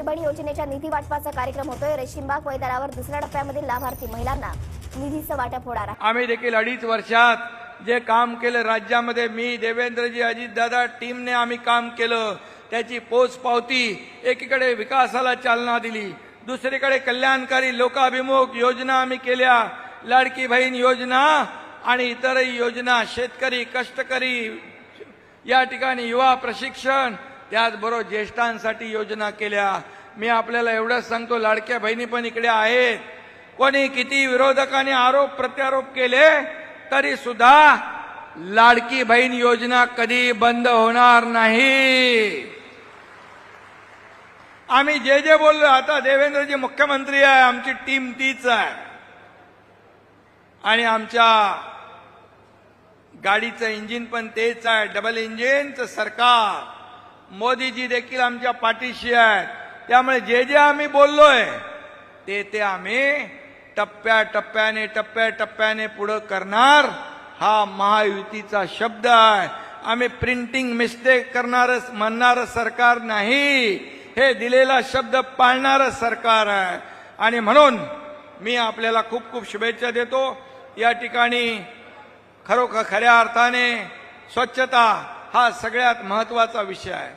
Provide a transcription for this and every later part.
बहीण योजनेच्या निधी वाटपाचा कार्यक्रम होतोय. रेशीमबाग मैदानावर दुसऱ्या टप्प्यामधील लाभार्थी महिलांना निधीचं वाटप होणार आहे. आम्ही देखील अडीच वर्षात जे काम केलं राज्यामध्ये मी देवेंद्रजी अजितदादा टीमने आम्ही काम केलं. त्याची पोच पावती एकीकडे विकासाला चालना दिली. दुसरीकडे कल्याणकारी लोकाभिमुख योजना आम्ही केल्या. लाडकी बहीण योजना आणि इतरही योजना शेतकरी कष्टकरी या ठिकाणी युवा प्रशिक्षण त्याचबरोबर ज्येष्ठांसाठी योजना केल्या. मी आपल्याला एवढंच सांगतो लाडक्या बहिणी पण इकडे आहेत. कोणी किती विरोधकांनी आरोप प्रत्यारोप केले तरी सुद्धा लाडकी बहीण योजना कधी बंद होणार नाही. आम्ही जे जे बोललो आता देवेंद्रजी मुख्यमंत्री आहे आमची टीम तीच आहे. आणि आमच्या गाडीचं इंजिन पण तेच आहे डबल इंजिनचं सरकार. मोदीजी देखील आमच्या पाठीशी आहेत. त्यामुळे जे जे आम्ही बोललोय ते ते आम्ही टप्प्या टप्प्याने टप्प्या टप्प्याने पुढं करणार. हा महायुतीचा शब्द आहे. आम्ही प्रिंटिंग मिस्टेक करणार म्हणणार सरकार नाही. हे दिलेला शब्द पाळणारं सरकार आहे. आणि म्हणून मी आपल्याला खूप खूप शुभेच्छा देतो. या ठिकाणी खरोखर खऱ्या अर्थाने स्वच्छता हा सगळ्यात महत्त्वाचा विषय आहे.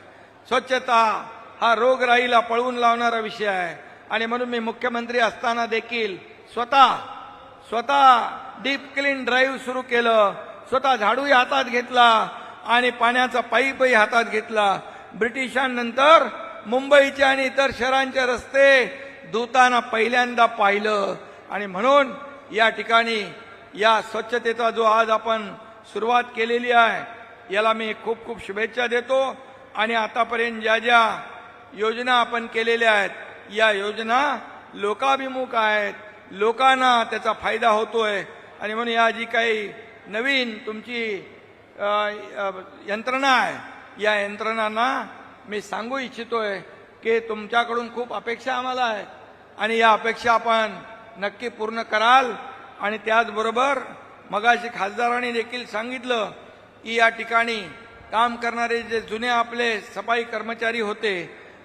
स्वच्छता हा रोगराईला पळवून लावणारा विषय आहे. आणि म्हणून मी मुख्यमंत्री असताना देखील स्वतः स्वतः डीप क्लीन ड्राईव्ह सुरू केलं. स्वतः झाडूही हातात घेतला आणि पाण्याचा पाईपही हातात घेतला. ब्रिटिशांनंतर मुंबईचे आणि इतर शहरांचे रस्ते धुताना पहिल्यांदा पाहिलं. आणि म्हणून या ठिकाणी या स्वच्छतेचा जो आज आपण सुरुवात केलेली आहे याला मी खूप खूप शुभेच्छा देतो. आणि आतापर्यंत ज्या ज्या योजना आपण केलेल्या आहेत या योजना लोकाभिमुख आहेत. लोकांना त्याचा फायदा होतोय. आणि म्हणून या जी काही नवीन तुमची यंत्रणा आहे या यंत्रणांना मी सांगू इच्छितोय की तुमच्याकडून खूप अपेक्षा आम्हाला आहे. आणि या अपेक्षा आपण नक्की पूर्ण कराल. आणि त्याचबरोबर मगाशी खासदारांनी देखील सांगितलं की या ठिकाणी काम करणारे जे जुने आपले सफाई कर्मचारी होते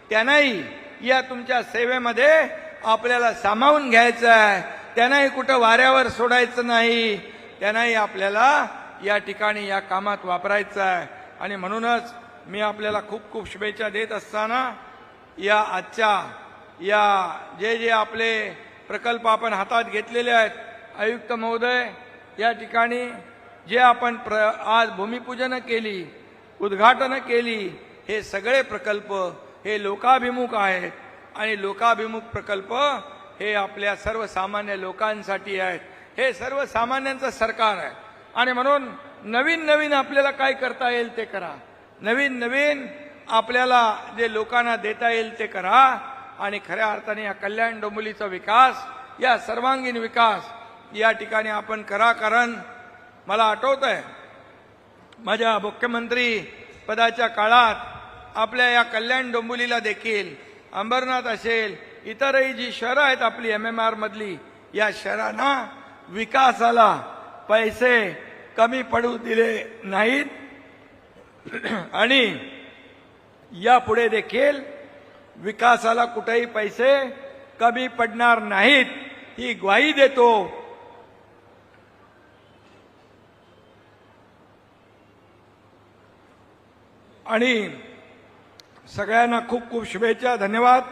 त्यांनाही या तुमच्या सेवेमध्ये आपल्याला सामावून घ्यायचं आहे. त्यांनाही कुठं वाऱ्यावर सोडायचं नाही. त्यांनाही आपल्याला या ठिकाणी या कामात वापरायचं आहे. आणि म्हणूनच मी आपल्याला खूप खूप शुभेच्छा देत असताना या आजच्या या जे जे आपले प्रकल्प आपण हातात घेतलेले आहेत आयुक्त महोदय या ठिकाणी जे आपण प्र आज भूमिपूजन केली उद्घाटन केली हे सगळे प्रकल्प हे लोकाभिमुख आहेत. आणि लोकाभिमुख प्रकल्प हे आपल्या सर्वसामान्य लोकांसाठी आहेत. हे सर्वसामान्यांचं सरकार आहे. आणि म्हणून नवीन नवीन आपल्याला काय करता येईल ते करा. नवीन नवीन आपल्याला जे लोकांना देता येईल ते करा. आणि खऱ्या अर्थाने या कल्याण डोंबिवलीचा विकास या सर्वांगीण विकास या ठिकाणी आपण करा. कारण मला आठवत आहे माझ्या मुख्यमंत्री पदाच्या काळात आपल्या या कल्याण डोंबुलीला देखील अंबरनाथ असेल इतरही जी शहरं आहेत आपली एम एम आरमधली या शहरांना विकासाला पैसे कमी पडू दिले नाहीत. आणि यापुढे देखील विकासाला कुठेही पैसे कमी पडणार नाहीत ही ग्वाही देतो आणि सगळ्यांना खूप खूप शुभेच्छा धन्यवाद.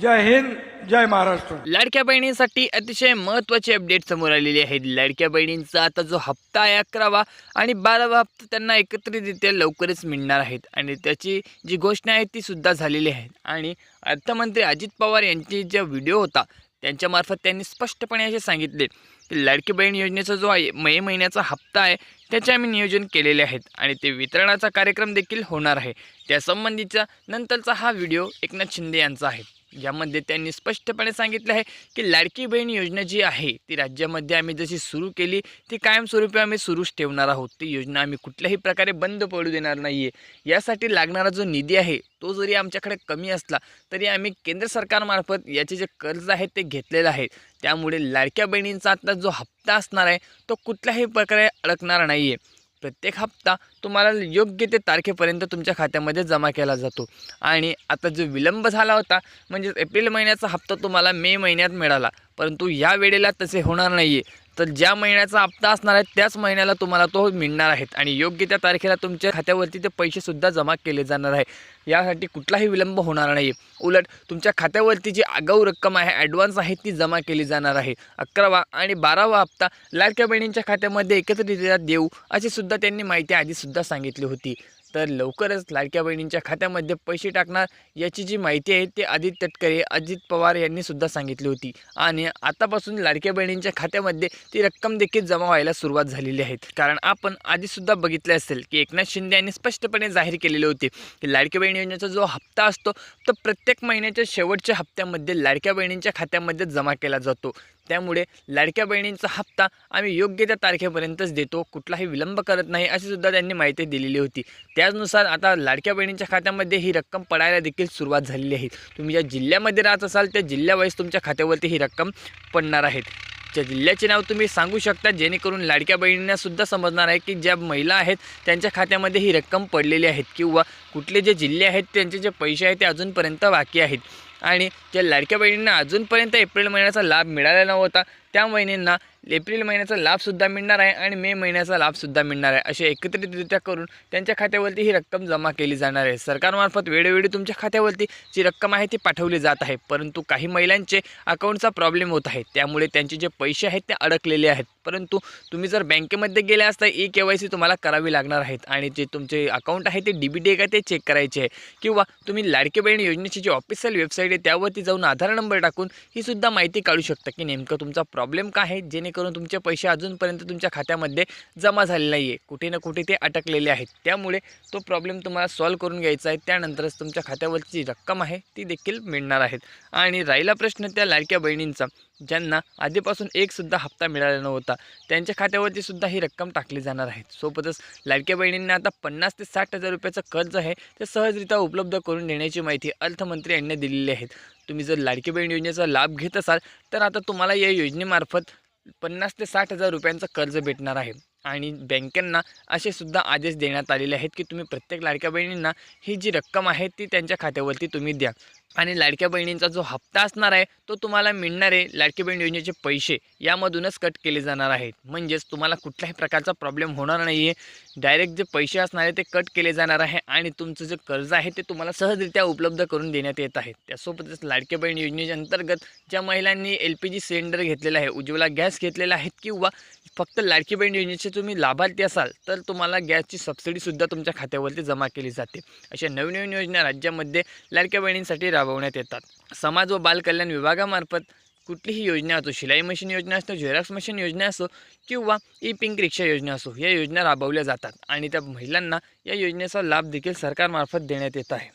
जय हिंद जय महाराष्ट्र. लाडक्या बहिणींसाठी अतिशय महत्त्वाची अपडेट समोर आलेली आहे. लाडक्या बहिणींचा आता जो हप्ता आहे अकरावा आणि बारावा हप्ता त्यांना एकत्रितरित्या लवकरच मिळणार आहेत. आणि त्याची जी घोषणा आहे ती सुद्धा झालेली आहे. आणि अर्थमंत्री अजित पवार यांची ज्या व्हिडिओ होता त्यांच्यामार्फत त्यांनी स्पष्टपणे असे सांगितले की लाडकी बहीण योजनेचा जो आहे मे महिन्याचा हप्ता आहे त्याचे आम्ही नियोजन केलेले आहेत आणि ते वितरणाचा कार्यक्रम देखील होणार आहे. त्यासंबंधीचा नंतरचा हा व्हिडिओ एकनाथ शिंदे यांचा आहे. यामध्ये त्यांनी स्पष्टपणे सांगितले आहे की लाडकी बहीण योजना जी आहे ती राज्यामध्ये आम्ही जशी सुरू केली ती कायमस्वरूपी आम्ही सुरूच ठेवणार आहोत. ती योजना आम्ही कुठल्याही प्रकारे बंद पडू देणार नाही आहे यासाठी लागणारा जो निधी आहे तो जरी आमच्याकडे कमी असला तरी आम्ही केंद्र सरकारमार्फत याचे जे कर्ज आहे ते घेतलेलं आहे त्यामुळे लाडक्या बहिणींचा आता जो हप्ता असणार आहे तो कुठल्याही प्रकारे अडकणार नाही आहे प्रत्येक हप्ता तुम्हाला योग्य ते तारखेपर्यंत तुमच्या खात्यामध्ये जमा केला जातो. आणि आता जो विलंब झाला होता म्हणजेच एप्रिल महिन्याचा हप्ता तुम्हाला मे महिन्यात मिळाला. परंतु या वेळेला तसे होणार नाही आहे तर ज्या महिन्याचा हप्ता असणार आहे त्याच महिन्याला तुम्हाला तो मिळणार आहेत. आणि योग्य त्या तारखेला तुमच्या खात्यावरती ते पैसेसुद्धा जमा केले जाणार आहे. यासाठी कुठलाही विलंब होणार नाही उलट तुमच्या खात्यावरती जी आगाऊ रक्कम आहे ॲडव्हान्स आहे ती जमा केली जाणार आहे. अकरावा आणि बारावा हप्ता लाडक्या बहिणींच्या खात्यामध्ये एकत्रितरित्या देऊ अशी सुद्धा त्यांनी माहिती आधीसुद्धा सांगितली होती. तर लवकरच लाडक्या बहिणींच्या खात्यामध्ये पैसे टाकणार याची जी माहिती आहे ती आदित्य तटकरे अजित पवार यांनी सुद्धा सांगितली होती. आणि आतापासून लाडक्या बहिणींच्या खात्यामध्ये ती रक्कम देखील जमा व्हायला सुरुवात झालेली आहे. कारण आपण आधीसुद्धा बघितले असेल की एकनाथ शिंदे यांनी स्पष्टपणे जाहीर केलेले होते की लाडक्या बहिणी योजनेचा जो हप्ता असतो तो प्रत्येक महिन्याच्या शेवटच्या हप्त्यामध्ये लाडक्या बहिणींच्या खात्यामध्ये जमा केला जातो. त्यामुळे लाडक्या बहिणींचा हप्ता आम्ही योग्य त्या तारखेपर्यंतच देतो. कुठलाही विलंब करत नाही अशी सुद्धा त्यांनी माहिती दिलेली होती. त्याचनुसार आता लाडक्या बहिणींच्या खात्यामध्ये ही रक्कम पडायला देखील सुरुवात झालेली आहे. तुम्ही ज्या जिल्ह्यामध्ये राहत असाल त्या जिल्ह्यावाईज तुमच्या खात्यावरती ही रक्कम पडणार आहेत. ज्या जिल्ह्याचे नाव तुम्ही सांगू शकता जेणेकरून लाडक्या बहिणींनासुद्धा समजणार आहे की ज्या महिला आहेत त्यांच्या खात्यामध्ये ही रक्कम पडलेली आहेत किंवा कुठले जे जिल्हे आहेत त्यांचे जे पैसे आहेत ते अजूनपर्यंत बाकी आहेत. आणि ज्या लाडक्या बहिणींना अजूनपर्यंत एप्रिल महिन्याचा लाभ मिळालेला नव्हता. त्या बहिणींना एप्रिल महिन्याचा लाभसुद्धा मिळणार आहे आणि मे महिन्याचा लाभसुद्धा मिळणार आहे. असे एकत्रितरित्या करून त्यांच्या खात्यावरती ही रक्कम जमा केली जाणार आहे. सरकारमार्फत वेळोवेळी तुमच्या खात्यावरती जी रक्कम आहे ती पाठवली जात आहे. परंतु काही महिलांचे अकाउंटचा प्रॉब्लेम होत आहे. त्यामुळे त्यांचे जे पैसे आहेत ते अडकलेले आहेत. परंतु तुम्ही जर बँकेमध्ये गेले असता ई के वाय सी तुम्हाला करावी लागणार आहेत आणि जे तुमचे अकाउंट आहे ते डी बी डी आहे का ते चेक करायचे आहे. किंवा तुम्ही लाडके बहीण योजनेची जी ऑफिशियल वेबसाईट आहे त्यावरती जाऊन आधार नंबर टाकून ही सुद्धा माहिती काढू शकता की नेमकं तुमचा प्रॉब्लेम काय आहे जेणेकरून तुमचे पैसे अजूनपर्यंत तुमच्या खात्यामध्ये जमा झाले नाही आहे कुठे ना कुठे ते अटकलेले आहेत. त्यामुळे तो प्रॉब्लेम तुम्हाला सॉल्व्ह करून घ्यायचा आहे. त्यानंतरच तुमच्या खात्यावरची जी रक्कम आहे ती देखील मिळणार आहेत. आणि राहिला प्रश्न त्या लाडक्या बहिणींचा ज्यांना आधीपासून एकसुद्धा हप्ता मिळाला नव्हता. त्यांच्या खात्यावरती सुद्धा ही रक्कम टाकली जाणार आहे. सोबतच लाडक्या बहिणींना आता पन्नास ते साठ हजार रुपयाचं कर्ज आहे ते सहजरित्या उपलब्ध करून देण्याची माहिती अर्थमंत्री यांनी दिलेली आहे. तुम्ही जर लाडकी बहीण योजनेचा लाभ घेत असाल तर आता तुम्हाला या योजनेमार्फत पन्नास ते साठ हजार रुपयांचं कर्ज भेटणार आहे. आणि बँकांना असे सुद्धा आदेश देण्यात आलेले आहेत की तुम्ही प्रत्येक लाडक्या बहिणींना ही जी रक्कम आहे ती त्यांच्या खात्यावरती तुम्ही द्या. आणि लाडक्या बहिणींचा जो हप्ता असणार आहे तो तुम्हाला मिळणारे लाडकी बहीण योजनेचे पैसे यामधूनच कट केले जाणार आहेत. म्हणजेच तुम्हाला कुठल्याही प्रकारचा प्रॉब्लेम होणार नाही आहे डायरेक्ट जे पैसे असणार आहे ते कट केले जाणार आहे आणि तुमचं जे कर्ज आहे ते तुम्हाला सहजरित्या उपलब्ध करून देण्यात येत आहे. त्यासोबतच लाडक्या बहीण योजनेच्या अंतर्गत ज्या महिलांनी एल पी जी सिलेंडर घेतलेला आहे उज्ज्वला गॅस घेतलेला आहे किंवा फक्त लाडकी बहीण योजनेचे तुम्ही लाभार्थी असाल तर तुम्हाला गॅसची सबसिडीसुद्धा तुमच्या खात्यावरती जमा केली जाते. अशा नवीन नवीन योजना राज्यामध्ये लाडक्या बहिणींसाठी राबवण्यात येतात. समाज व बालकल्याण विभागामार्फत कुठलीही योजना असो शिलाई मशीन योजना असो झेरॉक्स मशीन योजना असो किंवा ई पिंक रिक्षा योजना असो या योजना राबवल्या जातात. आणि त्या महिलांना या योजनेचा लाभ देखील सरकारमार्फत देण्यात येत आहे.